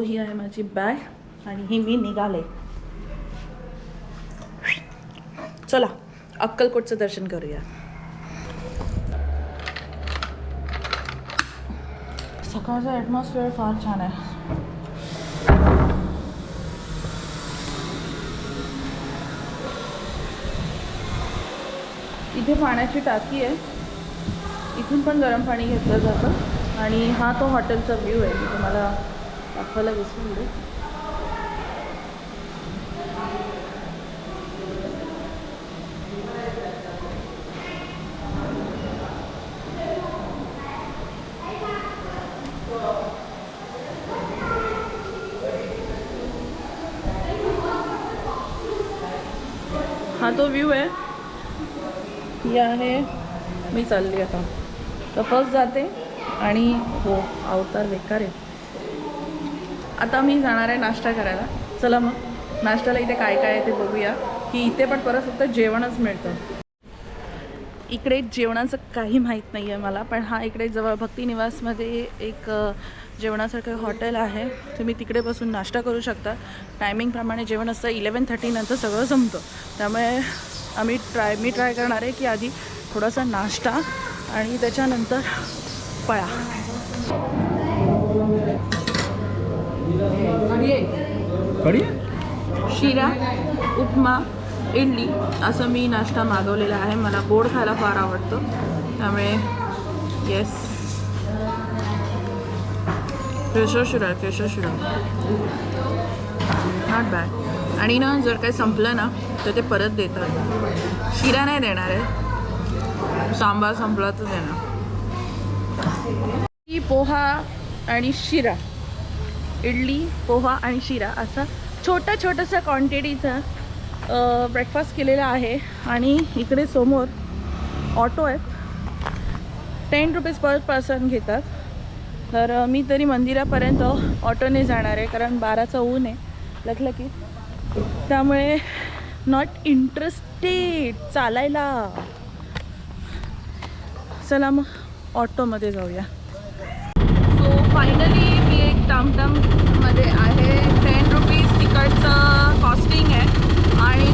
ही आहे माझी बॅग आणि ही मी निघाले. चला अक्कलकोटचं दर्शन करूया. सकाळचं ॲटमॉस्फिअर फार छान आहे. इथे पाण्याची टाकी आहे. इथून पण गरम पाणी घेतलं जातं आणि हा तो हॉटेलचा व्ह्यू आहे. मी तुम्हाला दाखवायला विसरले हा तो व्ह्यू आहे. ही आहे. मी चालली आता. तर फर्स्ट जाते आणि हो अवतार बेकार आहे. आता मी जाणार आहे नाश्ता करायला. चला मग. नाश्त्याला इथे काय काय आहे ते बघूया. की इथे पण परत फक्त जेवणच मिळतं. इकडे जेवणाचं काही माहीत नाही आहे मला पण हा इकडे जवळ भक्तिनिवासमध्ये एक जेवणासारखं हॉटेल आहे. तुम्ही तिकडे बसून नाश्ता करू शकता. टायमिंगप्रमाणे जेवण असतं इलेवन थर्टीनंतर सगळं संपतं त्यामुळे आम्ही ट्राय मी ट्राय करणार आहे की आधी थोडासा नाश्ता आणि त्याच्यानंतर पळा. कढी शिरा उपमा इडली असं मी नाश्ता मागवलेला आहे. मला गोड खायला फार आवडतं. त्यामुळे येस फ्रेशर शिरा फ्रेशर शिरा नॉट बॅड आणि ना जर काही संपलं ना तर ते परत देतात. शिरा नाही देणार आहे. सांबार संपला तर देणार. पोहा आणि शिरा. इडली पोहा आणि शिरा असा छोटा छोटासा क्वांटिटीचा ब्रेकफास्ट केलेला आहे. आणि इकडे समोर ऑटो आहेत. टेन रुपीज पर पर्सन घेतात. तर मी तरी मंदिरापर्यंत ऑटोने जाणार आहे कारण बाराचं ऊन आहे लखलं की त्यामुळे नॉट इंटरेस्टेड चालायला. चला मग ऑटोमध्ये जाऊया. सो फायनली टमटममध्ये आहे. टेन रुपीज तिकडचं कॉस्टिंग आहे. आणि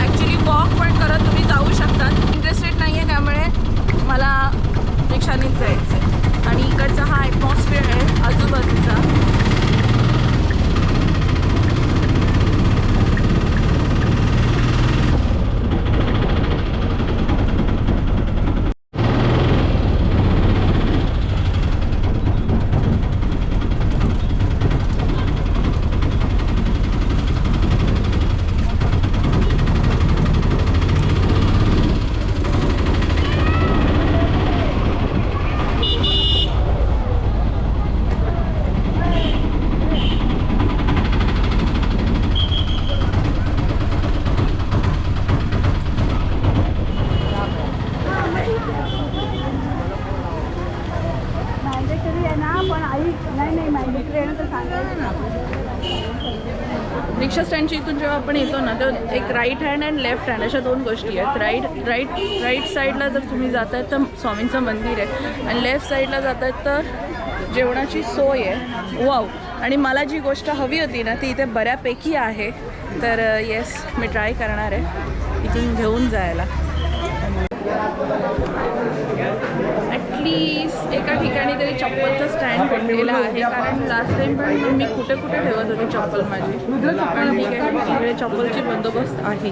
ॲक्च्युली वॉक पण करत तुम्ही जाऊ शकतात. इंटरेस्टेड नाही आहे त्यामुळे मला रिक्षानेच जायचं आहे आणि इकडचा हा ॲटमॉस्फिअर आहे आजूबाजूचा मॅन्डेटरी आहे ना पण आई नाही नाही मॅन्डेटरी आहे ना तर सांगायचं रिक्षा स्टँडच्या इथून जेव्हा आपण येतो ना तर एक right hand and left hand अशा दोन गोष्टी आहेत. राईट राईट राईट साईडला जर तुम्ही जात आहेत तर स्वामींचं मंदिर आहे. आणि लेफ्ट साईडला जात आहेत तर जेवणाची सोय आहे. वाव आणि मला जी गोष्ट हवी होती ना ती इथे बऱ्यापैकी आहे. तर uh, येस मी ट्राय करणार आहे. इथून घेऊन जायला. मी एका ठिकाणी तरी चप्पलचं स्टँड भेटलेलं आहे. कारण लास्ट टाइम पण मी कुठे कुठे ठेवत होते चप्पल माझी. पण ठीक आहे इकडे चप्पलची बंदोबस्त आहे.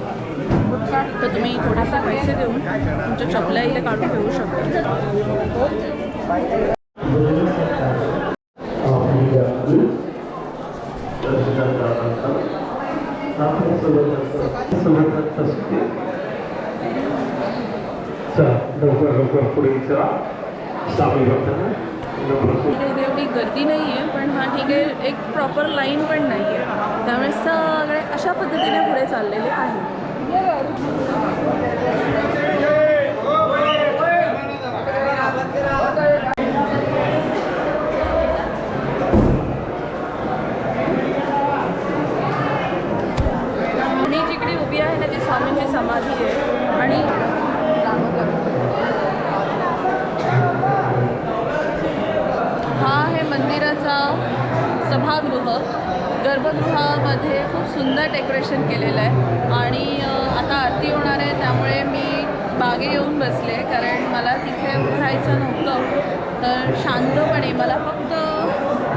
तर तुम्ही थोडेसे पैसे देऊन तुमच्या चपला इथे काढून ठेवू शकता. लवकर लवकर पुढे विचारा एवढी गर्दी नाही आहे पण हा ठीक आहे एक प्रॉपर लाईन पण नाही आहे त्यामुळे सगळे अशा पद्धतीने पुढे चाललेले आहे मी जिकडे उभी आहे ना ती स्वामींची समाधी आहे आणि हा आहे मंदिराचा सभागृह गर्भगृहामध्ये खूप सुंदर डेकोरेशन केलेलं आहे. आणि आता आरती होणार आहे त्यामुळे मी मागे येऊन बसले कारण मला तिथे उठायचं नव्हतं. तर शांतपणे मला फक्त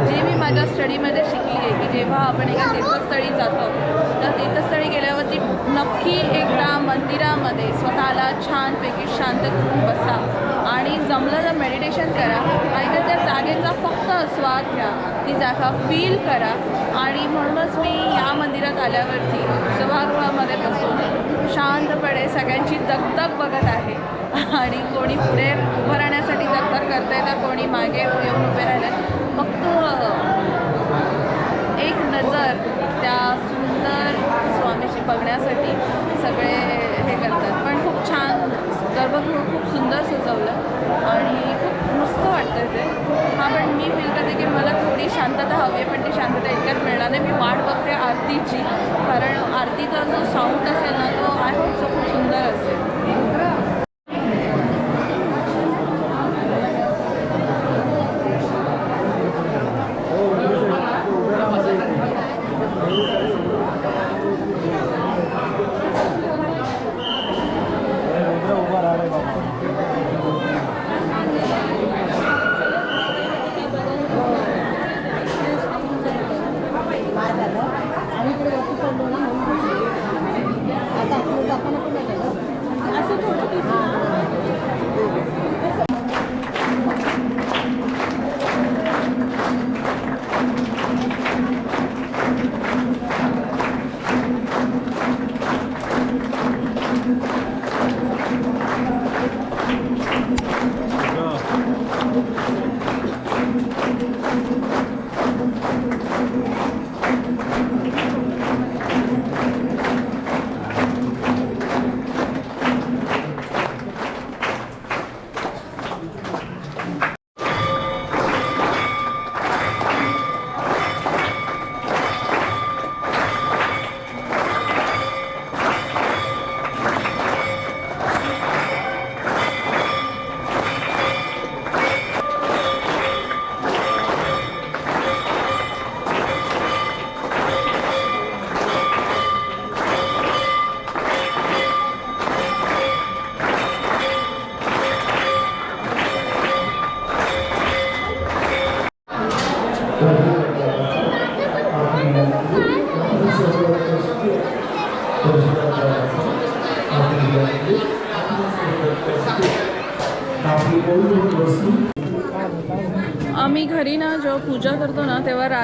जे मी माझ्या स्टडीमध्ये शिकली आहे की जेव्हा आपण एका तीर्थस्थळी जातो तर तीर्थस्थळी गेल्यावरती नक्की एकदा मंदिरामध्ये स्वतःला छानपैकी शांत करून बसा. आणि जमलं तर मेडिटेशन करा. आणि तर त्या जागेचा फक्त आस्वाद घ्या. ती जागा फील करा. आणि म्हणूनच मी या मंदिरात आल्यावरती सभागृहामध्ये बसून शांतपणे सगळ्यांची दगदग बघत आहे. आणि कोणी पुढे उभं राहण्यासाठी दगदग करते तर कोणी मागे येऊन उभे राहिले फक्त एक नजर त्या सुंदर स्वामीची बघण्यासाठी सगळे हे करतात. पण खूप छान गर्भगृह खूप सुंदर सजवलं आणि खूप मस्त वाटतं ते. हा पण मी फील करते की मला थोडी शांतता हवी आहे पण ती शांतता इतक्यात मिळणार नाही. मी वाट बघते आरतीची कारण आरतीचा जो साऊंड असेल ना तो आय होप खूप सुंदर असेल.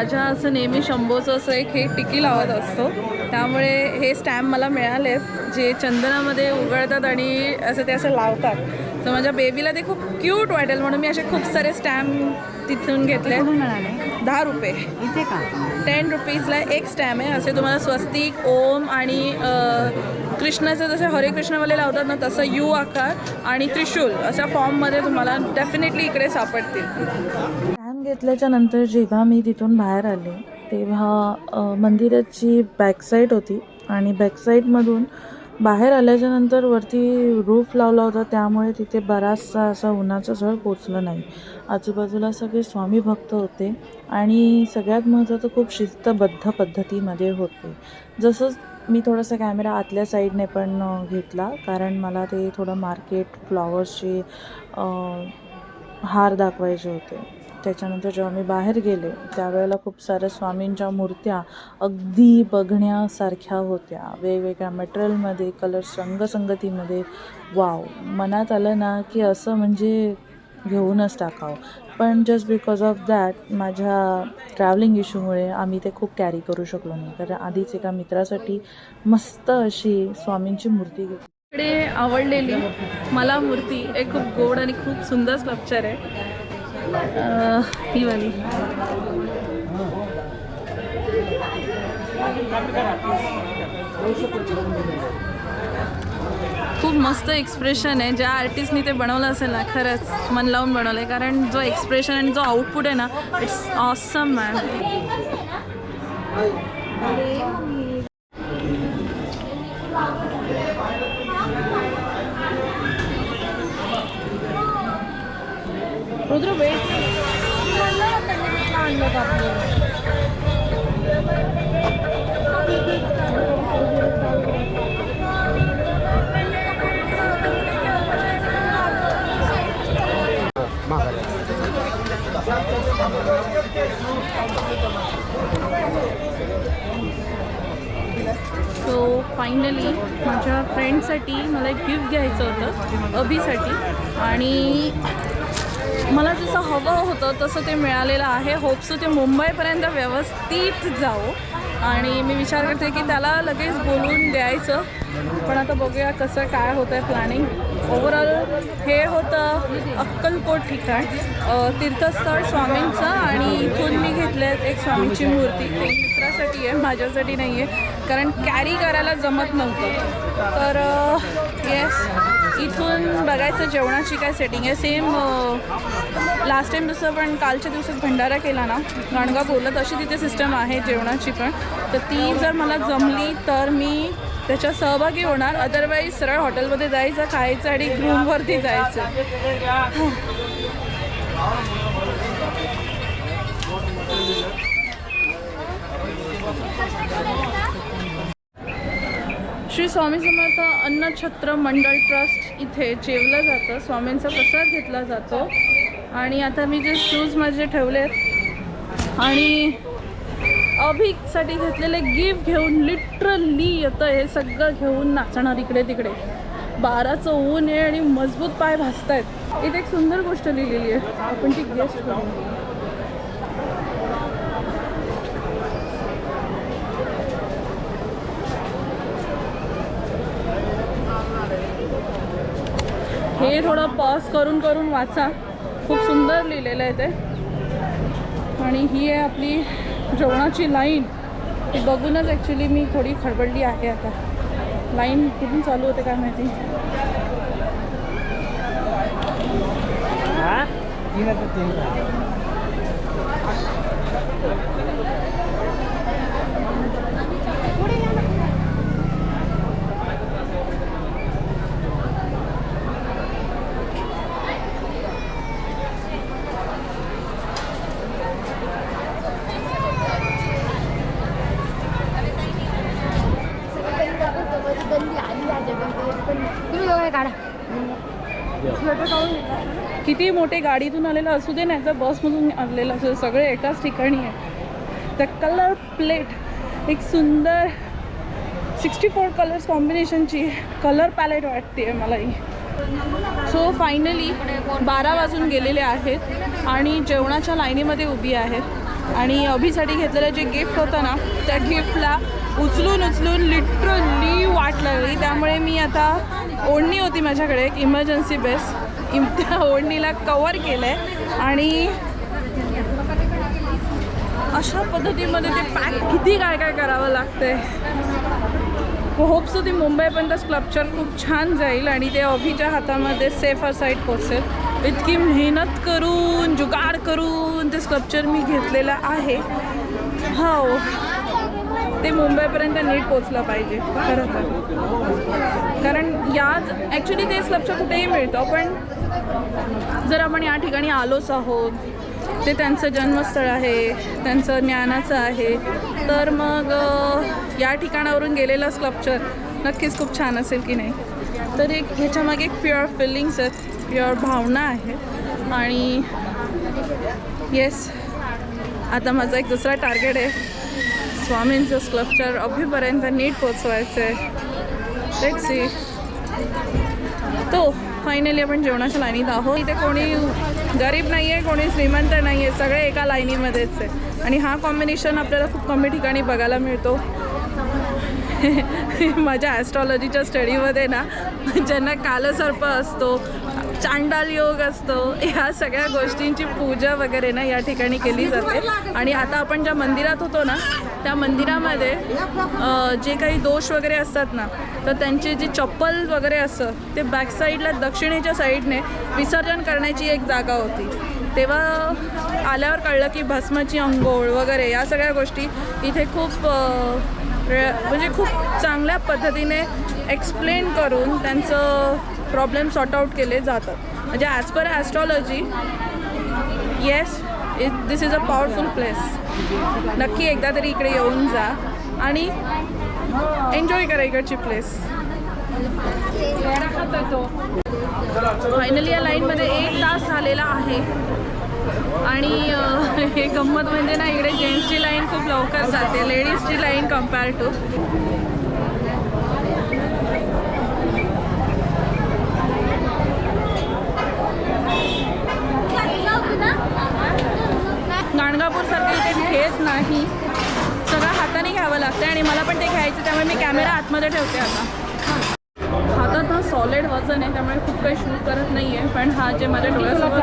राजा असं नेहमी शंभोचं असं एक हे टिकी लावत असतो. त्यामुळे हे स्टॅम्प मला मिळालेत जे चंदनामध्ये उघडतात आणि असं ते असं लावतात. तर माझ्या बेबीला ते खूप क्यूट वाटेल म्हणून मी असे खूप सारे स्टॅम्प तिथून घेतले. मिळाले दहा रुपये. इथे का? टेन रुपीजला एक स्टॅम्प आहे. असे तुम्हाला स्वस्तिक ओम आणि कृष्णाचं जसे हरे कृष्णवाले लावतात ना तसं यू आकार आणि त्रिशूल अशा फॉर्ममध्ये तुम्हाला डेफिनेटली इकडे सापडतील. घेतल्याच्या नंतर जेव्हा मी तिथून बाहेर आले तेव्हा मंदिराची बॅकसाईड होती आणि बॅकसाईडमधून बाहेर आल्याच्यानंतर वरती रूफ लावला होता त्यामुळे तिथे बराचसा असा उन्हाचा झळ पोचलं नाही. आजूबाजूला सगळे स्वामी भक्त होते आणि सगळ्यात महत्त्वाचं खूप शिस्तबद्ध पद्धतीमध्ये होते. जसं मी थोडासा कॅमेरा आतल्या साईडने पण घेतला कारण मला ते थोडं मार्केट फ्लॉवर्सचे हार दाखवायचे होते. त्याच्यानंतर जेव्हा मी बाहेर गेले त्यावेळेला खूप साऱ्या स्वामींच्या मूर्त्या अगदी बघण्यासारख्या होत्या. वेगवेगळ्या मटेरियलमध्ये कलर्स रंगसंगतीमध्ये. वाव! मनात आलं ना की असं म्हणजे घेऊनच टाकावं. पण जस्ट बिकॉज ऑफ दॅट माझ्या ट्रॅव्हलिंग इश्यूमुळे आम्ही ते खूप कॅरी करू शकलो नाही. कारण आधीच एका मित्रासाठी मस्त अशी स्वामींची मूर्ती घेतली. इकडे आवडलेली मला मूर्ती. एक खूप गोड आणि खूप सुंदर स्कल्पचर आहे. ही वाली खूप मस्त एक्सप्रेशन आहे. ज्या आर्टिस्टनी ते बनवलं असेल ना खरंच मन लावून बनवलं आहे कारण जो एक्सप्रेशन आणि जो आउटपुट आहे ना it's awesome man so finally माझ्या फ्रेंडसाठी मला एक गिफ्ट घ्यायचं होतं अभीसाठी. आणि मला जसं हवं होतं तसं ते मिळालेलं आहे. होपसो ते मुंबईपर्यंत व्यवस्थित जावो. आणि मी विचार करते की त्याला लगेच बोलून द्यायचं. पण आता बघूया कसं काय होतं आहे प्लॅनिंग ओव्हरऑल हे होतं अक्कलकोट ठिकाण. तीर्थस्थळ स्वामींचं आणि इथून मी घेतले एक स्वामींची मूर्ती. ते मित्रासाठी आहे माझ्यासाठी नाही आहे कारण कॅरी करायला जमत नव्हतं. तर येस इथून बघायचं जेवणाची काय सेटिंग आहे. सेम लास्ट टाईम जसं पण कालच्या दिवसात भंडारा केला ना गाणगा बोललं तशी तिथे सिस्टम आहे जेवणाची पण. तर ती जर मला जमली तर मी त्याच्यात सहभागी होणार. अदरवाईज सरळ हॉटेलमध्ये जायचं खायचं आणि रूमवरती जायचं. श्री स्वामी समर्थ अन्नछत्र मंडळ ट्रस्ट इथे जेवलं जातं. स्वामींचा प्रसाद घेतला जातो. आणि आता मी जे शूज माझे ठेवलेत आणि अभिकसाठी घेतलेले गिफ्ट घेऊन लिटरली येतं हे सगळं घेऊन नाचणार इकडे तिकडे. बाराचं ऊन आहे आणि मजबूत पाय भासत आहेत इथे एक सुंदर गोष्ट लिहिलेली आहे. आपण ती गेस्ट करू हे थोडं पॉज करून करून वाचा. खूप सुंदर लिहिलेलं आहे ते. आणि ही आहे आपली जेवणाची लाईन ती बघूनच ॲक्च्युली मी थोडी खडबडली आहे आता. लाईन कुठून चालू होते काय माहिती? किती मोठे गाडीतून आलेलं असू दे नाही तर बसमधून आलेलं असू दे सगळे एकाच ठिकाणी आहे त्या कलर प्लेट एक सुंदर सिक्स्टी फोर कलर्स कॉम्बिनेशनची कलर पॅलेट वाटते मला ही. सो फायनली बारा वाजून गेलेले आहेत आणि जेवणाच्या लाईनीमध्ये उभी आहेत. आणि अभिसाठी घेतलेलं जे गिफ्ट होतं ना त्या गिफ्टला उचलून उचलून लिटरली वाट लागली. त्यामुळे मी आता ओढणी होती माझ्याकडे एक इमर्जन्सी बेस इम त्या ओढणीला कवर केलं आहे आणि अशा पद्धतीमध्ये ते पॅक किती काय काय करावं लागतंय? होप्स ती मुंबईपर्यंत स्क्लप्चर खूप छान जाईल आणि ते अभिच्या हातामध्ये सेफ साईड पोचेल. इतकी मेहनत करून जुगाड करून ते स्क्लपचर मी घेतलेलं आहे. हो ते मुंबईपर्यंत नीट पोचलं पाहिजे खरं तर. कारण याच ॲक्च्युली ते लक्ष कुठेही मिळतं पण जर आपण या ठिकाणी आलोच आहोत ते त्यांचं जन्मस्थळ आहे त्यांचं ज्ञानाचं आहे तर मग या ठिकाणावरून गेलेलं स्कल्पचर नक्कीच खूप छान असेल की नाही. तर एक ह्याच्यामागे एक प्युअर फिलिंग्स आहेत प्युअर भावना आहेत आणि येस आता माझा एक दुसरा टार्गेट आहे. स्वामींचं स्कल्पचर अभिपर्यंत नीट पोचवायचं आहे लेट सी तो फायनली आपण जेवणाच्या लाईनीत आहोत. इथे कोणी गरीब नाही आहे कोणी श्रीमंत नाही आहे सगळे एका लाईनीमध्येच आहे. आणि हा कॉम्बिनेशन आपल्याला खूप कमी ठिकाणी बघायला मिळतो. माझ्या ॲस्ट्रॉलॉजीच्या स्टडीमध्ये ना ज्यांना कालसर्प असतो चांडाल योग असतो. ह्या सगळ्या गोष्टींची पूजा वगैरे ना या ठिकाणी केली जाते. आणि आता आपण ज्या मंदिरात होतो ना त्या मंदिरामध्ये जे काही दोष वगैरे असतात ना तर त्यांचे जे चप्पल वगैरे असतं ते बॅक साईडला दक्षिणेच्या साईडने विसर्जन करण्याची एक जागा होती. तेव्हा आल्यावर कळलं की भस्माची अंघोळ वगैरे या सगळ्या गोष्टी इथे खूप म्हणजे खूप चांगल्या पद्धतीने एक्सप्लेन करून त्यांचं प्रॉब्लेम सॉर्ट आउट केले जातात म्हणजे as per astrology yes it this is a powerful place नक्की एकदा तरी इकडे येऊन जा. आणि एन्जॉय करा इकडची प्लेस फायनली या लाईनमध्ये एक तास झालेला आहे. आणि हे गंमत म्हणजे ना इकडे जेंट्सची लाईन खूप लवकर जाते. लेडीजची लाईन कंपेअर टू गाणगापूरसारखं इथे घेत नाही. सगळं हाताने घ्यावं लागतं आणि मला पण ते घ्यायचं त्यामुळे मी कॅमेरा आतमध्ये ठेवते आता. हातात हा सॉलिड वजन आहे त्यामुळे खूप काही शूट करत नाही आहे पण हा जे माझ्या डोळ्यासमोर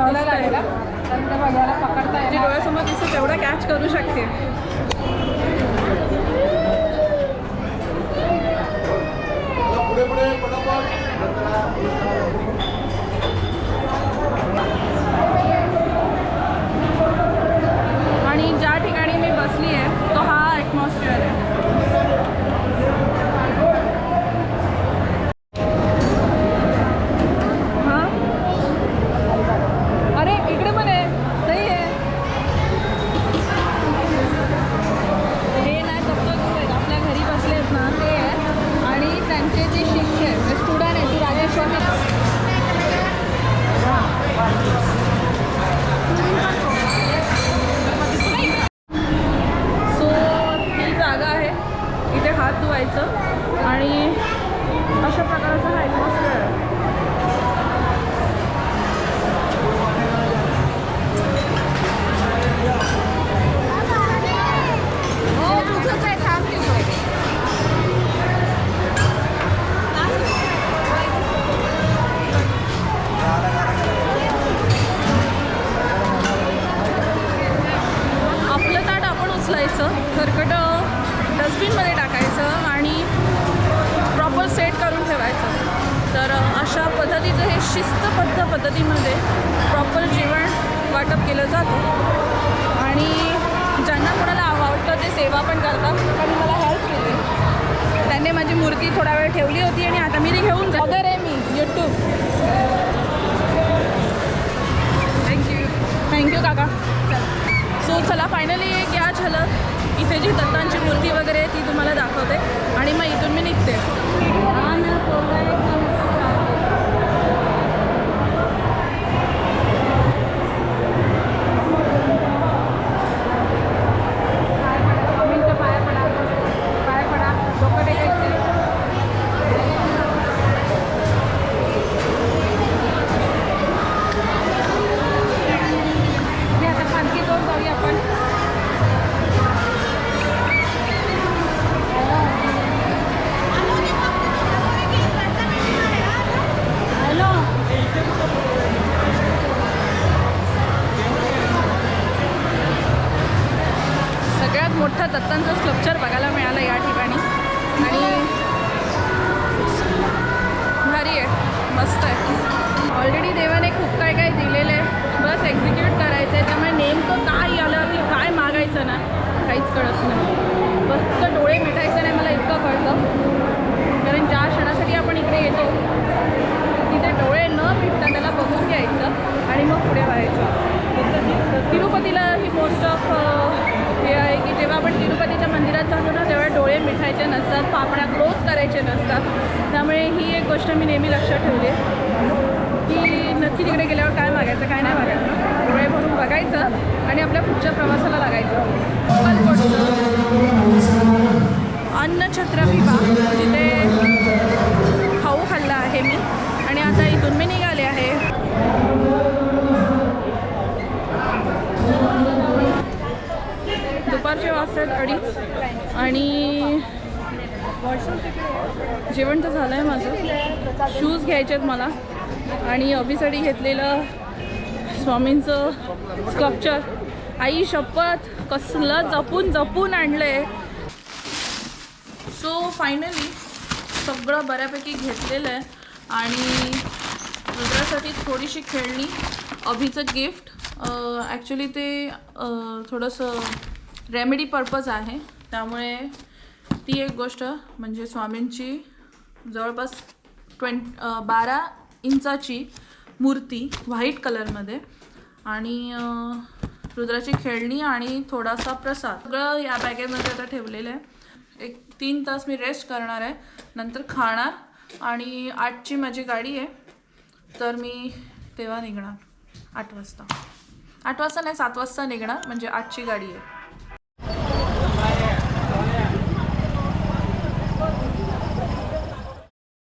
जे डोळ्यासमोर दिसतं तेवढा कॅच करू शकते. इथे आणि अशा प्रकारचा हा पद्धतीमध्ये प्रॉपर जेवण वाटप केलं जातं. आणि ज्यांना कोणाला आवडतं ते सेवा पण करतात. त्यांनी मला हेल्प केली. त्यांनी माझी मूर्ती थोडा वेळ ठेवली होती आणि आता मी ती घेऊन ब्लॉगर आहे मी YouTube thank you thank you काका. सो चला फायनली एक या झलक इथे जी दत्तांची मूर्ती वगैरे आहे ती तुम्हाला दाखवते. आणि मग इथून मी निघते. गोष्ट मी नेहमी लक्षात ठेवली आहे. की नक्की तिकडे गेल्यावर काय मागायचं काय नाही मागायचं. वेळ भरून बघायचं आणि आपल्या पुढच्या प्रवासाला लागायचं. अक्कलकोटचं अन्नछत्र विभा जिथे खाऊ खाल्ला आहे मी आणि आता इथून मी निघाले आहे दुपारचे वाजतात अडीच आणि जेवण तर झालं आहे माझं शूज घ्यायचे आहेत मला. आणि अभिसाठी घेतलेलं स्वामींचं स्कल्पचर आई शपथ कसलं जपून जपून आणलं आहे सो फायनली सगळं बऱ्यापैकी घेतलेलं आहे. आणि रुद्रासाठी थोडीशी खेळणी अभिचं गिफ्ट ॲक्च्युली ते थोडंसं रेमेडी पर्पज आहे. त्यामुळे ती एक गोष्ट म्हणजे स्वामींची जवळपास ट्वें बारा इंचाची मूर्ती व्हाईट कलरमध्ये. आणि रुद्राची खेळणी आणि थोडासा प्रसाद. सगळं या बॅगेमध्ये आता ठेवलेलं आहे. एक तीन तास मी रेस्ट करणार आहे. नंतर खाणार. आणि आठची माझी गाडी आहे. तर मी तेव्हा निघणार. आठ वाजता. आठ वाजता नाही सात वाजता निघणार. म्हणजे आठची गाडी आहे.